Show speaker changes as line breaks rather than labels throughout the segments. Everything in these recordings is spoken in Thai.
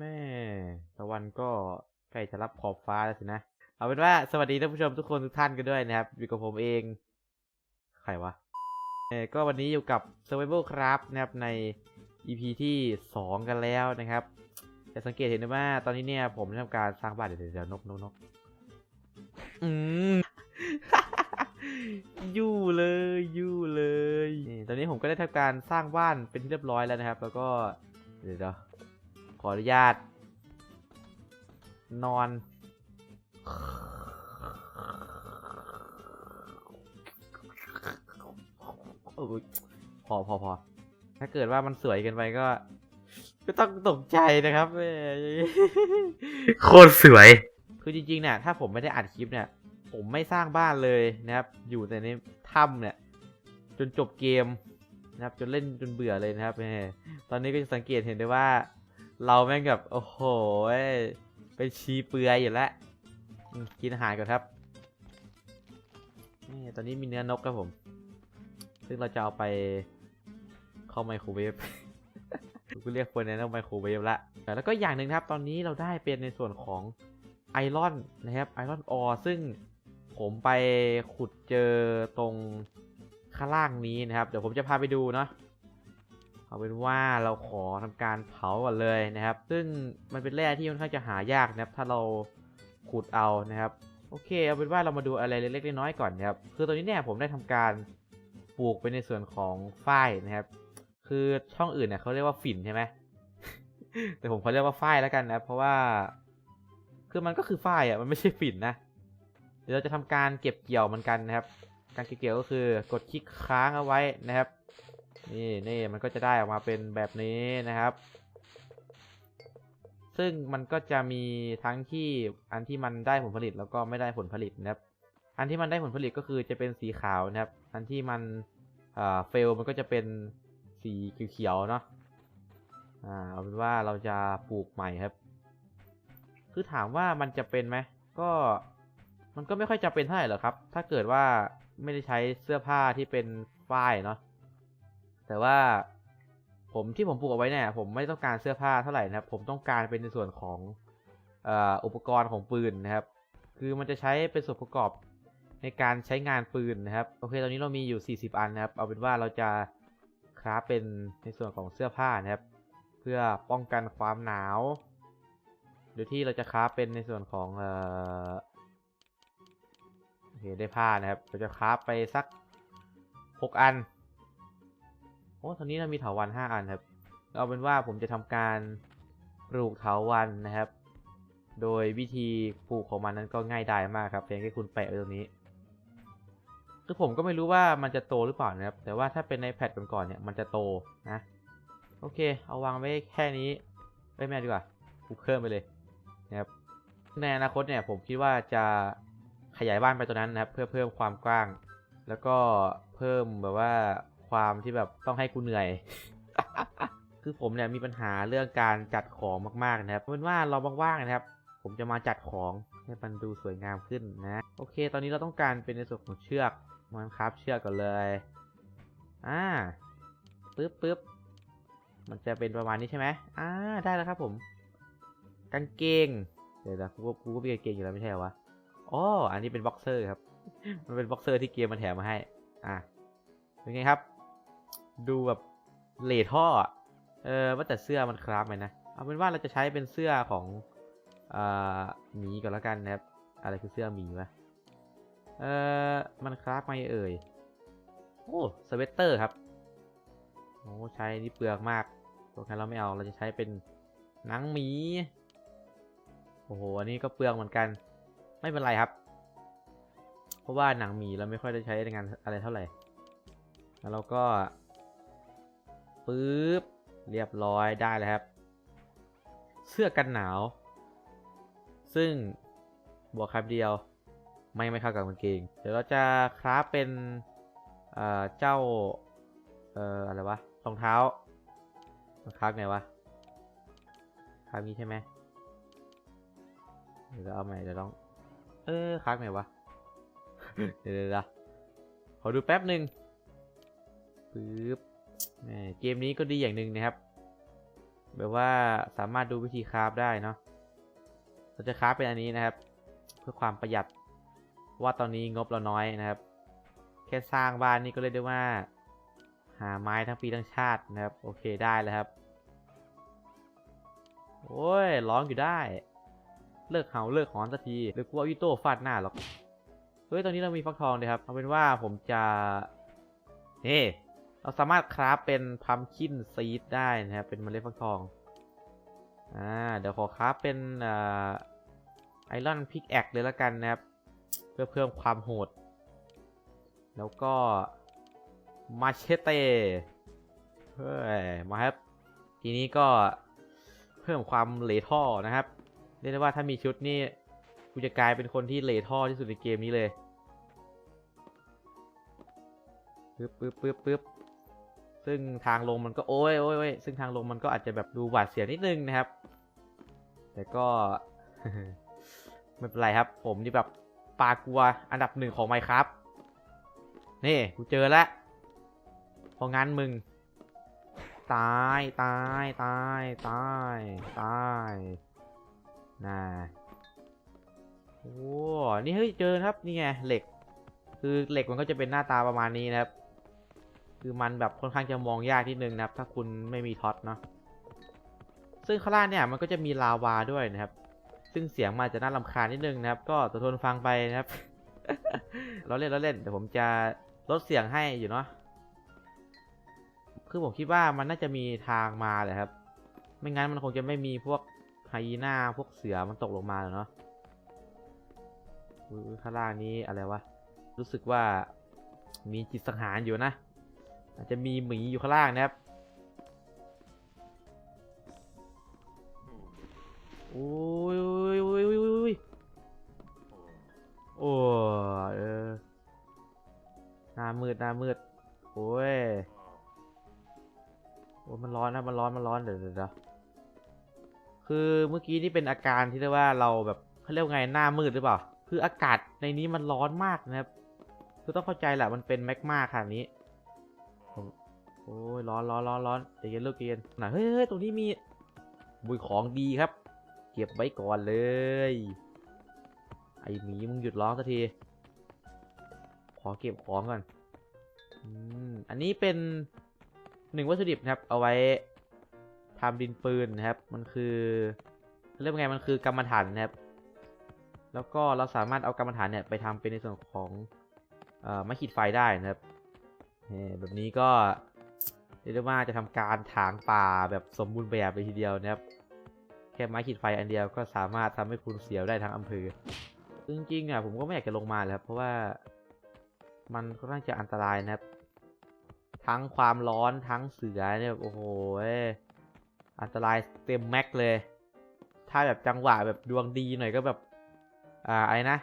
แม่ตะวันก็ใกล้จะรับขอบฟ้าแล้วสินะ เอาเป็นว่าสวัสดีท่านผู้ชมทุกคนทุกท่านกันด้วยนะครับอยู่กับผมเอง ใครวะเออก็วันนี้อยู่กับ Survival Craft นะครับใน EP ที่ 2 กันแล้วนะครับจะสังเกตเห็นได้ว่าตอนนี้เนี่ยผมทำการสร้างบ้านเดี๋ยวเดี๋ยวนกนกนกอืมยู่เลยยู่เลย ตอนนี้ผมก็ได้ทำการสร้างบ้านเป็นที่เรียบร้อยแล้วนะครับ แล้วก็เดี๋ยวเดี๋ยว ขออนุญาต นอนโอ้ยพอพอพอถ้าเกิดว่ามันสวยเกินไปก็ ก็ต้องตกใจนะครับแหม
โคตรสวย
คือจริงๆเนี่ยถ้าผมไม่ได้อัดคลิปเนี่ย ผมไม่สร้างบ้านเลยนะครับ อยู่แต่ในถ้ำเนี่ย จนจบเกมนะครับจนเล่นจนเบื่อเลยนะครับแหมตอนนี้ก็จะสังเกตเห็นได้ว่า เราแม่งแบบโอ้โหเป็นชีเปลือยอยู่แล้วกินอาหารก่อนครับนี่ตอนนี้มีเนื้อนกครับผม ซึ่งเราจะเอาไปเข้าไมโครเวฟกูเรียกคนในนั้นไมโครเวฟละแล้วก็อย่างหนึ่งครับ ตอนนี้เราได้เป็นในส่วนของไอรอนนะครับไอรอนออซึ่งผมไปขุดเจอตรงข้างล่างนี้นะครับ เดี๋ยวผมจะพาไปดูเนาะ เอาเป็นว่าเราขอทำการเผาก่อนเลยนะครับ ซึ่งมันเป็นแร่ที่ค่อนข้างจะหายากนะครับ ถ้าเราขุดเอานะครับ โอเค เอาเป็นว่าเรามาดูอะไรเล็กๆน้อยๆก่อนนะครับ คือตอนนี้เนี่ยผมได้ทำการปลูกไปในส่วนของฝ้ายนะครับ คือช่องอื่นเนี่ยเขาเรียกว่าฝิ่นใช่ไหมแต่ผมเขาเรียกว่าฝ้ายแล้วกันนะ เพราะว่า คือมันก็คือฝ้ายอะ มันไม่ใช่ฝิ่นนะ เดี๋ยวเราจะทำการเก็บเกี่ยวมันกันนะครับ การเก็บเกี่ยวก็คือกดคลิกค้างเอาไว้นะครับ นี่นี่มันก็จะได้ออกมาเป็นแบบนี้นะครับ ซึ่งมันก็จะมีทั้งที่อันที่มันได้ผลผลิตแล้วก็ไม่ได้ผลผลิตนะครับ อันที่มันได้ผลผลิตก็คือจะเป็นสีขาวนะครับ อันที่มันเอ่าเฟลมันก็จะเป็นสีเขียวๆเนาะอ่าเอาเป็นว่าเราจะปลูกใหม่ครับ คือถามว่ามันจะเป็นไหมก็มันก็ไม่ค่อยจะเป็นเท่าไหร่หรอกครับ ถ้าเกิดว่าไม่ได้ใช้เสื้อผ้าที่เป็นฝ้ายเนาะ แต่ว่าผมที่ผมปลูกเอาไว้เนี่ยผมไม่ต้องการเสื้อผ้าเท่าไหร่นะครับ ผมต้องการเป็นในส่วนของอุปกรณ์ของปืนนะครับ คือมันจะใช้เป็นส่วนประกอบในการใช้งานปืนนะครับ โอเค ตอนนี้เรามีอยู่ 40 อันนะครับ เอาเป็นว่าเราจะคราฟเป็นในส่วนของเสื้อผ้านะครับ เพื่อป้องกันความหนาว โดยที่เราจะคราฟเป็นในส่วนของเออโอเคได้ผ้านะครับ เราจะคราฟไปสัก 6 อัน โอ้ตอนนี้เรามีเถาวันห้าอันครับเอาเป็นว่าผมจะทำการปลูกเถาวันนะครับ โดยวิธีปลูกของมันนั้นก็ง่ายดายมากครับเพียงแค่คุณแปะไว้ตรงนี้คือผมก็ไม่รู้ว่ามันจะโตหรือเปล่านะครับ แต่ว่าถ้าเป็นในแพทก่อนๆเนี่ยมันจะโตนะโอเค เอาวางไว้แค่นี้ไม่แม่ดีกว่าปลูกเพิ่มไปเลยนะครับในอนาคตเนี่ยผมคิดว่าจะขยายบ้านไปตัวนั้นนะครับ เพื่อเพิ่มความกว้าง แล้วก็เพิ่มแบบว่า ความที่แบบต้องให้กูเหนื่อย คือผมเนี่ยมีปัญหาเรื่องการจัดของมากๆนะครับเอาเป็นว่าเราว่างๆนะครับ ผมจะมาจัดของให้มันดูสวยงามขึ้นนะ โอเค ตอนนี้เราต้องการเป็นในส่วนของเชือกมันครับเชือกก่อนเลยอ่าปึ๊บปึ๊บมันจะเป็นประมาณนี้ใช่ไหมอ่าได้แล้วครับผม กางเกง เดี๋ยวนะกูก็กูก็มีกางเกงอยู่แล้วไม่ใช่เหรอวะอ๋ออันนี้เป็นบ็อกเซอร์ครับ มันเป็นบ็อกเซอร์ที่เกมมันแถมมาให้ อะเป็นไงครับ ดูแบบเลท่อ เออว่าแต่เสื้อมันคราฟไหมนะ เอาเป็นว่าเราจะใช้เป็นเสื้อของอ่าหมีก่อนแล้วกันนะครับ อะไรคือเสื้อหมีวะ เออมันคราฟไหมเอ่ย โอ้สเวตเตอร์ครับ โอ้ใช้นี่เปลืองมากพวกนั้นเราไม่เอา เราจะใช้เป็นหนังหมี โอ้โห อันนี้ก็เปลืองเหมือนกัน ไม่เป็นไรครับ เพราะว่าหนังหมีเราไม่ค่อยได้ใช้ในงานอะไรเท่าไหร่ แล้วเราก็ ปึ๊บ เรียบร้อยได้แล้วครับ เสื้อกันหนาว ซึ่งบวกครับเดียว ไม่ไม่เข้ากับกางเกง เดี๋ยวเราจะคราฟเป็นเอ่อเจ้า เอ่ออะไรวะรองเท้าคราฟไงวะคราฟนี้ใช่ไหมเดี๋ยวเอาใหม่เดี๋ยวลอง เออคราฟไงวะ เดี๋ยวเดี๋ยวเดี๋ยวขอดูแป๊บหนึ่งปึ๊บ เกมนี้ก็ดีอย่างหนึ่งนะครับ แบบว่าสามารถดูวิธีคราฟได้เนาะเราจะคราฟเป็นอันนี้นะครับ เพื่อความประหยัดว่าตอนนี้งบเราน้อยนะครับ แค่สร้างบ้านนี่ก็เรียกได้ว่า หาไม้ทั้งปีทั้งชาตินะครับ โอเคได้แล้วครับ โอ้ยร้องอยู่ได้ เลิกเห่าเลิกหอนสักทีหรือกูเอาอีโต้ฟาดหน้าหรอกเฮ้ยตอนนี้เรามีฟักทองเลยครับเอาเป็นว่าผมจะเฮ้ เราสามารถคราฟเป็นพัมคินซีดได้นะครับเป็นเมล็ดฟักทองอ่าเดี๋ยวขอคราฟเป็นไอรอนพิกแอคเลยละกันนะครับ เพื่อเพิ่มความโหด แล้วก็มาเชเตเฮ้ยมาครับ ทีนี้ก็เพิ่มความเลท่อนะครับเรียกได้ว่าถ้ามีชุดนี่กูจะกลายเป็นคนที่เลท่อที่สุดในเกมนี้เลยปึ๊บปึ๊บปึ๊บปึ๊บ ซึ่งทางลงมันก็โอ้ยโอ้ยโอ้ยซึ่งทางลงมันก็อาจจะแบบดูหวาดเสียวนิดนึงนะครับ แต่ก็ไม่เป็นไรครับ ผมนี่แบบปากัวอันดับหนึ่งของไมครับ นี่กูเจอแล้วพราะงั้นมึง ตายตายตายตายตายน่าโอ้นี่เฮ้ยเจอครับนี่ไงเหล็ก คือเหล็กมันก็จะเป็นหน้าตาประมาณนี้นะครับ คือมันแบบค่อนข้างจะมองยากนิดนึงนะครับ ถ้าคุณไม่มีท็อตเนาะซึ่งข้างล่างเนี่ยมันก็จะมีลาวาด้วยนะครับ ซึ่งเสียงมันอาจะน่ารำคาญนิดนึงนะครับ ก็ตัวทนฟังไปนะครับเราเล่นเราเล่นเดี๋ยวผมจะลดเสียงให้อยู่เนาะคือผมคิดว่ามันน่าจะมีทางมาเลยครับ ไม่งั้นมันคงจะไม่มีพวกไฮยีน่าพวกเสือมันตกลงมาเนาะข้างล่างนี้อะไรวะ รู้สึกว่ามีจิตสังหารอยู่นะ อาจจะมีหมีอยู่ข้างล่างนะครับโอ้ยโอ้ยโอ้ยโอ้ยโอ้ยโอ้เออหน้ามืดหน้ามืดโอ้ยโอ้ยมันร้อนนะมันร้อนมันร้อนเดี๋ยวเดี๋ยวคือเมื่อกี้นี่เป็นอาการที่เรียกว่าเราแบบเขาเรียกไงหน้ามืดหรือเปล่า คืออากาศในนี้มันร้อนมากนะครับคือต้องเข้าใจแหละมันเป็นแมกมาขนาดนี้ อ้ยร้อนร้อนร้อนร้อนใจเย็นลูกใจเย็นหนเฮ้ยเฮ้ยตรงนี้มีบุยของดีครับ เก็บไว้ก่อนเลย ไอหมีมึงหยุดร้องสักที ขอเก็บของก่อนอืมอันนี้เป็นหนึ่งวัตถุดิบนะครับ เอาไว้ทำดินปืนนะครับ มันคือเรียกว่าไงมันคือกรรมฐานนะครับ แล้วก็เราสามารถเอากรรมฐานเนี่ยไปทำเป็นในส่วนของเอ่อไม้ขีดไฟได้นะครับแบบนี้ก็ เรียกได้ว่าจะทำการถางป่าแบบสมบูรณ์แบบเลยทีเดียวนะครับ แค่ไม้ขีดไฟอันเดียวก็สามารถทำให้คุณเสียวได้ทั้งอำเภอจริงๆอะผมก็ไม่อยากจะลงมาเลยครับ เพราะว่ามันค่อนข้าจะอันตรายนะครับ ทั้งความร้อนทั้งเสือเนี่ยโอ้โหอันตรายเต็มแม็กเลย ถ้าแบบจังหวะแบบดวงดีหน่อยก็แบบ อ่าไอะไรนะ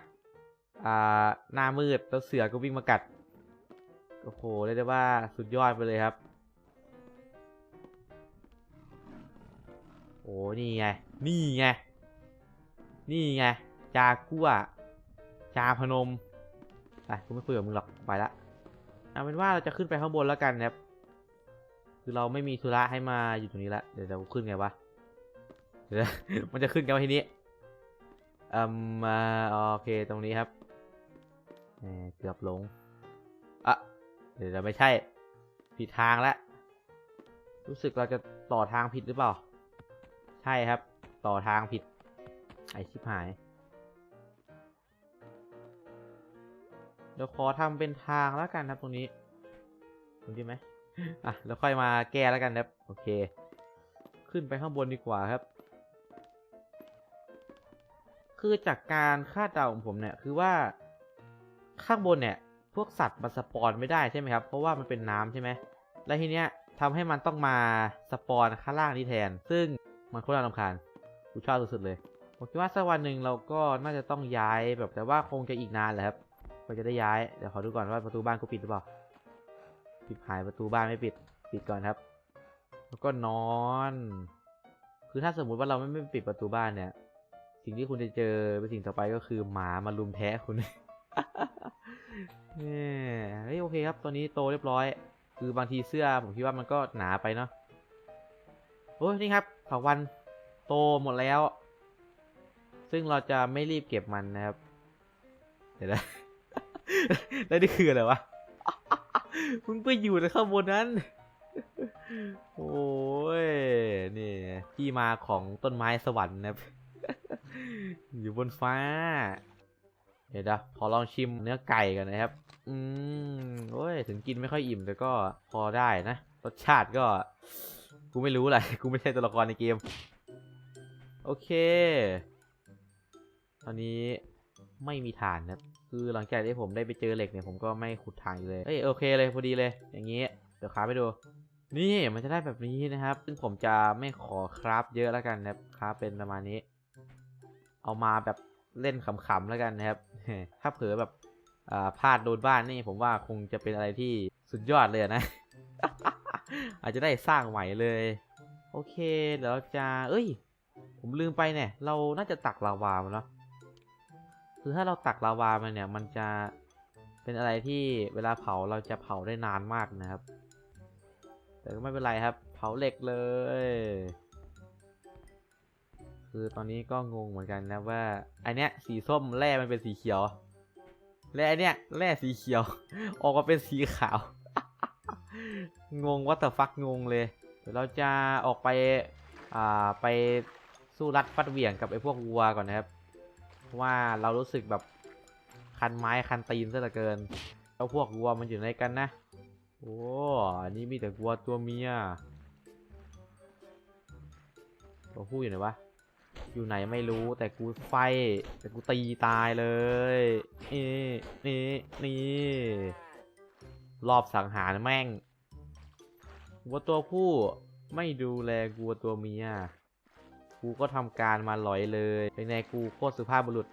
อ่าหน้ามืดแล้วเสือก็วิ่งมากัด โอ้โหเรียกได้ว่าสุดยอดไปเลยครับ อ้นี่ไง นี่ไง นี่ไง จากัวจาพนมไปกูไม่คุยกับมึงหรอก ไปละ เอาเป็นว่าเราจะขึ้นไปข้างบนแล้วกันครับ คือเราไม่มีธุระให้มาอยู่ตรงนี้ละ เดี๋ยวเราขึ้นไงวะ เดี๋ยวมันจะขึ้นกันทีนี้อืมาโอเคตรงนี้ครับเกือบหลงอะเดี๋ยวไม่ใช่ ผิดทางแล้ว รู้สึกเราจะต่อทางผิดหรือเปล่า ใช่ครับ ต่อทางผิด ไอชิบหาย เดี๋ยวขอทำเป็นทางแล้วกันครับตรงนี้ตรงนี้ไหมอะแล้วค่อยมาแก้แล้วกันครับโอเค ขึ้นไปข้างบนดีกว่าครับ คือจากการคาดเดาของผมเนี่ยคือว่าข้างบนเนี่ยพวกสัตว์มันสปอนไม่ได้ใช่ไหมครับ เพราะว่ามันเป็นน้ำใช่ไหม และทีเนี้ยทำให้มันต้องมาสปอนข้างล่างนี้แทน ซึ่ง มันโคตรน่ารำคาญกูชอบสุดๆเลยผมคิดว่าสักวันหนึ่งเราก็น่าจะต้องย้ายแบบแต่ว่าคงจะอีกนานแหละครับก็จะได้ย้ายเดี๋ยวขอดูก่อนว่าประตูบ้านกูปิดหรือเปล่าปิดหายประตูบ้านไม่ปิดปิดก่อนครับ แล้วก็นอน คือถ้าสมมุติว่าเราไม่ไม่ปิดประตูบ้านเนี่ย สิ่งที่คุณจะเจอเป็นสิ่งต่อไปก็คือหมามาลุมแทะคุณเนี่ยเฮ้ยโอเคครับตอนนี้โตเรียบร้อย คือบางทีเสื้อผมคิดว่ามันก็หนาไปเนาะ โอ้ยนี่ครับเถาวันโตหมดแล้ว ซึ่งเราจะไม่รีบเก็บมันนะครับ เดี๋ยวนะแล้วนี่คืออะไรวะมึงไปอยู่ในข้างบนนั้น โอ้ย นี่ที่มาของต้นไม้สวรรค์นะครับอยู่บนฟ้า เดี๋ยวนะขอลองชิมเนื้อไก่กันนะครับ อืม โอ้ย ถึงกินไม่ค่อยอิ่มแต่ก็พอได้นะ รสชาติก็ กูไม่รู้แหละกูไม่ใช่ตัวละครในเกม โอเค ตอนนี้ไม่มีฐานนะคือหลังจากที่ผมได้ไปเจอเหล็กเนี่ยผมก็ไม่ขุดถ่านเลยเอ้ยโอเคเลยพอดีเลย อย่างนี้ เดี๋ยวคราไปดู นี่มันจะได้แบบนี้นะครับ ซึ่งผมจะไม่ขอคราฟเยอะแล้วกันนะครับคราฟเป็นประมาณนี้ เอามาแบบเล่นขำๆแล้วกันนะครับ ถ้าเผลอแบบพลาดโดนบ้านนี่ผมว่าคงจะเป็นอะไรที่สุดยอดเลยนะ อาจจะได้สร้างใหม่เลย โอเคเดี๋ยวจะ เอ้ย ผมลืมไปเนี่ย เราน่าจะตักลาวามาเนาะคือถ้าเราตักลาวามาเนี่ย มันจะเป็นอะไรที่เวลาเผาเราจะเผาได้นานมากนะครับ แต่ก็ไม่เป็นไรครับ เผาเหล็กเลย คือตอนนี้ก็งงเหมือนกันนะว่าอันเนี้ยสีส้มแร่มันเป็นสีเขียวและอันเนี้ยแร่สีเขียว ออกมาเป็นสีขาว งงว่าแต่ฟักงงเลย เดี๋ยวเราจะออกไป อ่า ไปสู้รัดฟัดเหวี่ยงกับไอ้พวกวัวก่อนนะครับ เพราะว่าเรารู้สึกแบบคันไม้คันตีนซะเหลือเกิน แล้วพวกวัวมันอยู่ไหนกันนะ โอ้อันนี้มีแต่วัวตัวเมีย ตัวผู้อยู่ไหนวะ อยู่ไหนไม่รู้แต่กูไฟแต่กูตีตายเลย นี่นี่นี่รอบสังหารแม่ง วัวตัวผู้ไม่ดูแลวัวตัวเมีย กูก็ทำการมาหลอยเลย เป็นไงกูโคตรสุภาพบุรุษ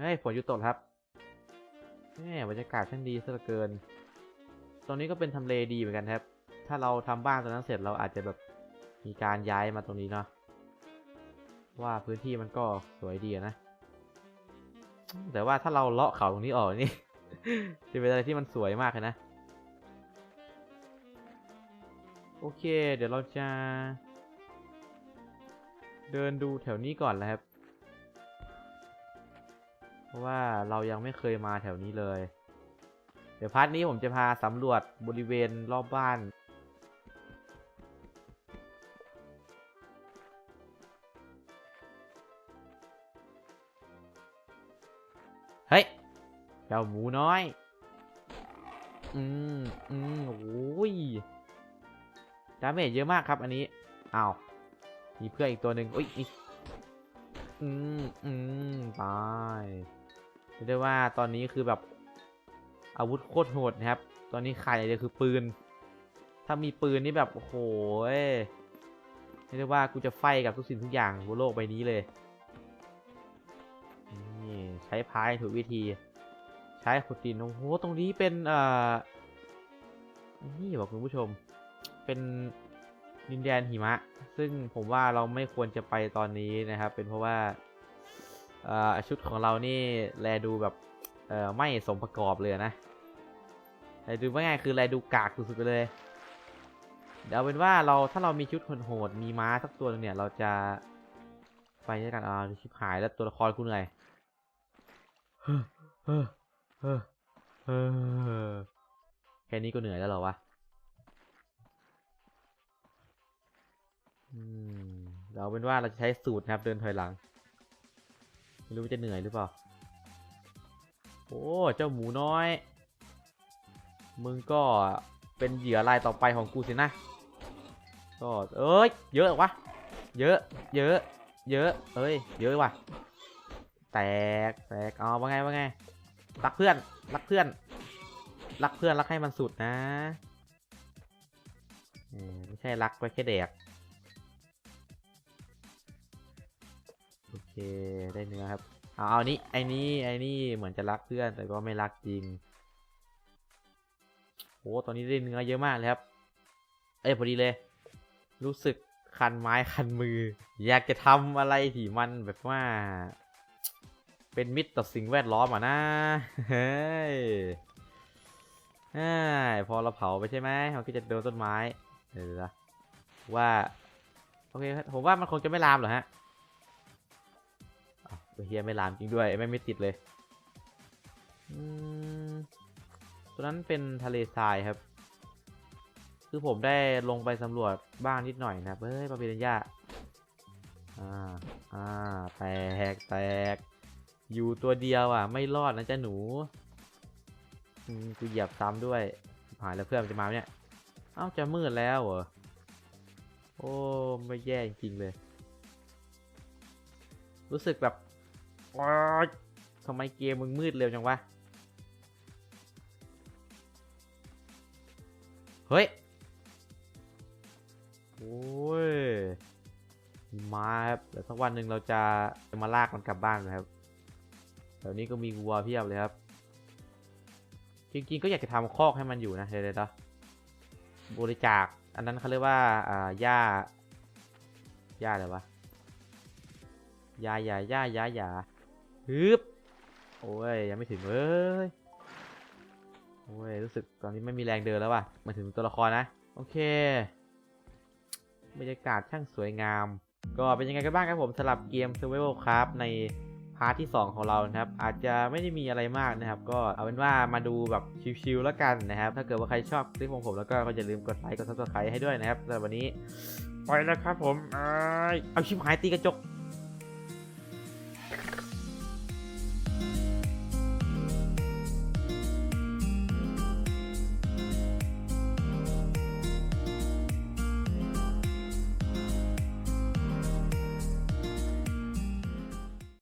เฮ้ยฝนหยุดตกครับแหมบรรยากาศช่างดีซะเหลือเกิน ตรงนี้ก็เป็นทำเลดีเหมือนกันครับ ถ้าเราทำบ้านตรงนั้นเสร็จเราอาจจะแบบมีการย้ายมาตรงนี้เนาะ ว่าพื้นที่มันก็สวยดีนะ แต่ว่าถ้าเราเลาะเขาตรงนี้ออกนี่ จะเป็นอะไรที่มันสวยมากเลยนะ โอเค เดี๋ยวเราจะ เดินดูแถวนี้ก่อนนะครับ เพราะว่าเรายังไม่เคยมาแถวนี้เลย เดี๋ยวพาร์ทนี้ผมจะพาสำรวจบริเวณรอบบ้านเฮ้ย เจ้าหมูน้อย อืม อืม โอ้ย ดาเมจเยอะมากครับอันนี้อ้าวมีเพื่อนอีกตัวหนึ่งอุ้ยอืมอืมตายเรียกได้ว่าตอนนี้คือแบบอาวุธโคตรโหดนะครับ ตอนนี้ขายเดียคือปืน ถ้ามีปืนนี่แบบโอ้โหเรียกได้ว่ากูจะไฟกับทุกสิ่งทุกอย่างบนโลกใบนี้เลยนี่ใช้พายถูกวิธี ใช้ขุดดินโอ้โหตรงนี้เป็นเอ่อนี่บอกคุณผู้ชม เป็นดินแดนหิมะ ซึ่งผมว่าเราไม่ควรจะไปตอนนี้นะครับ เป็นเพราะว่าอ่อชุดของเรานี่แลดูแบบเออไม่สมประกอบเลยนะแลดูว่าง่ายคือแลดูกากสุดๆไปเลยเดี๋ยวเอาเป็นว่าเราถ้าเรามีชุดโหดมีม้าสักตัวหนึงเนี่ย เราจะไปด้วยกันอ่าชิบหายแล้วตัวละครกูเหนื่อยแค่นี้ก็เหนื่อยแล้วเหรอวะ เราเป็นว่าเราจะใช้สูตรนะครับ เดินถอยหลัง ไม่รู้ว่าจะเหนื่อยหรือเปล่า โอ้ เจ้าหมูน้อย มึงก็เป็นเหยื่อรายต่อไปของกูสินะ ก็เอ้ย เยอะวะ เยอะ เยอะ เยอะ เอ้ย เยอะว่ะ แตก แตก เอาว่าไงว่าไง รักเพื่อน รักเพื่อน รักเพื่อนรักให้มันสุดนะไม่ใช่รักไว้แค่แดก เคได้เนื้อครับเอาเอานี้ไอ้นี่ไอ้นี่เหมือนจะรักเพื่อนแต่ก็ไม่รักจริงโอ้ตอนนี้ได้เนื้อเยอะมากเลยครับ เอ้ยพอดีเลย รู้สึกคันไม้คันมือ อยากจะทำอะไรที่มันแบบว่า เป็นมิตรต่อสิ่งแวดล้อมอะนะเฮ้ยพอเราเผาไปใช่ไหมเราก็จะโดนต้นไม้เดี๋ยวว่า โอเคผมว่ามันคงจะไม่ลามหรอกฮะ เฮียไม่ลามจริงด้วยไม่ไม่ติดเลยตัวนั้นเป็นทะเลทรายครับ คือผมได้ลงไปสำรวจบ้างนิดหน่อยนะเฮ้ยปาปิเรนย่าอ่าอ่าแตกแตก อยู่ตัวเดียวอะ ไม่รอดนะจ๊ะหนูกูเหยียบซ้ำด้วยหายแล้วเพื่อนจะมาไหมเนี่ย เอ้าจะมืดแล้วเหรอ โอ้ ไม่แย่จริงเลย รู้สึกแบบ ทำไมเกมมึงมืดเร็วจังวะ เฮ้ย โอ้ย มาครับเดี๋ยวสักวันหนึ่งเราจะจะมาลากมันกลับบ้านนะครับแถวนี้ก็มีวัวเพียบเลยครับ จริงๆก็อยากจะทำคอกให้มันอยู่นะเดี๋ยวๆบริจาค อันนั้นเขาเรียกว่า อ่า หญ้า หญ้าอะไรวะหญ้าหญ้าหญ้าหญ้าหญ้า ฮึบโอ้ยยังไม่ถึงเลยโอ้ยรู้สึกตอนนี้ไม่มีแรงเดินแล้วว่ะมาถึงตัวละครนะโอเคบรรยากาศช่างสวยงาม ก็เป็นยังไงกันบ้างครับผมสำหรับเกม Survival Craft ในพาร์ทที่ 2 ของเรานะครับ อาจจะไม่ได้มีอะไรมากนะครับ ก็เอาเป็นว่ามาดูแบบชิลๆแล้วกันนะครับ ถ้าเกิดว่าใครชอบคลิปของผมแล้วก็อย่าลืมกดไลค์กด subscribe ให้ด้วยนะครับสำหรับวันนี้ ไปแล้วครับผมเอาชิบหายตีกระจก